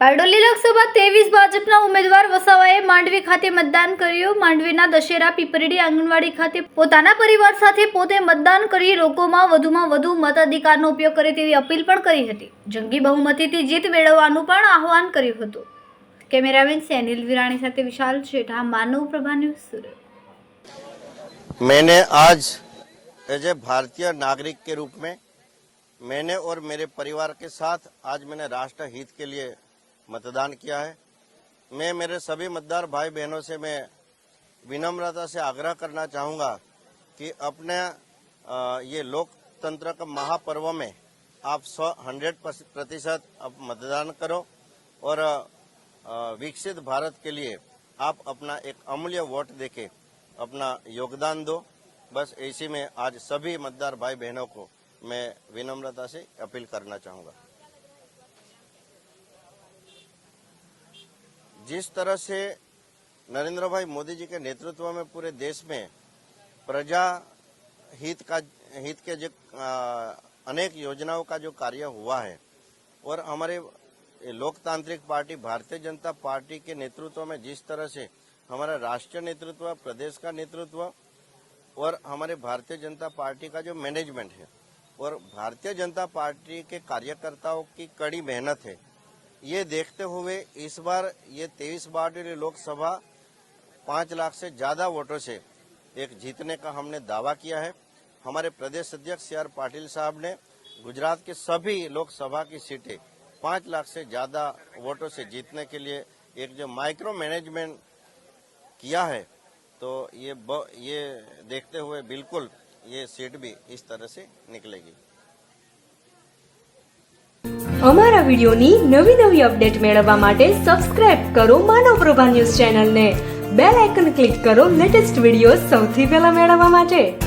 બારડોલી લોકસભા ત્રેવીસ ભાજપના ઉમેદવાર વસાવાએ માંડવી ખાતે મતદાન કર્યું. માંડવીના દશેરા પીપરડી આંગણવાડી ખાતે પોતાના પરિવાર સાથે પોતે મતદાન કરી લોકોમાં વધુમાં વધુ મતાધિકારનો ઉપયોગ કરે તેવી અપીલ પણ કરી હતી. જંગી બહુમતીથી જીત મેળવવાનું પણ આહવાન કર્યું હતું. કેમેરામેન સેનિલ વિરાણી સાથે વિશાલ શેઠા, માનવ પ્રભા ન્યૂઝ સુરત. મેને આજ एज ए भारतीय नागरिक के रूप में मैंने और मेरे परिवार के साथ आज मैंने राष्ट्र हित के लिए मतदान किया है। मैं मेरे सभी मतदार भाई बहनों से मैं विनम्रता से आग्रह करना चाहूँगा कि अपने ये लोकतंत्र का महापर्व में आप सौ हंड्रेड प्रतिशत आप मतदान करो और विकसित भारत के लिए आप अपना एक अमूल्य वोट देके अपना योगदान दो। बस इसी में आज सभी मतदार भाई बहनों को मैं विनम्रता से अपील करना चाहूँगा। जिस तरह से नरेंद्र भाई मोदी जी के नेतृत्व में पूरे देश में प्रजा हित का, हित के जो अनेक योजनाओं का जो कार्य हुआ है और हमारे लोकतांत्रिक पार्टी, भारतीय जनता पार्टी के नेतृत्व में जिस तरह से हमारा राष्ट्रीय नेतृत्व, प्रदेश का नेतृत्व और हमारे भारतीय जनता पार्टी का जो मैनेजमेंट है, और भारतीय जनता पार्टी के कार्यकर्ताओं की कड़ी मेहनत है। ये देखते हुए इस बार ये तेईस बारडोली लोकसभा पाँच लाख से ज़्यादा वोटों से एक जीतने का हमने दावा किया है। हमारे प्रदेश अध्यक्ष सी आर पाटिल साहब ने गुजरात के सभी लोकसभा की सीटें पाँच लाख से ज़्यादा वोटों से जीतने के लिए एक जो माइक्रो मैनेजमेंट किया है तो ये ब, ये देखते हुए बिल्कुल ये सीट भी इस तरह से निकलेगी અમારા વિડિયોની નવી નવી અપડેટ મેળવવા માટે સબસ્ક્રાઇબ કરો માનવ પ્રભા ન્યૂઝ ચેનલને બેલ આઇકન ક્લિક કરો લેટેસ્ટ વિડીયો સૌથી પહેલા મેળવવા માટે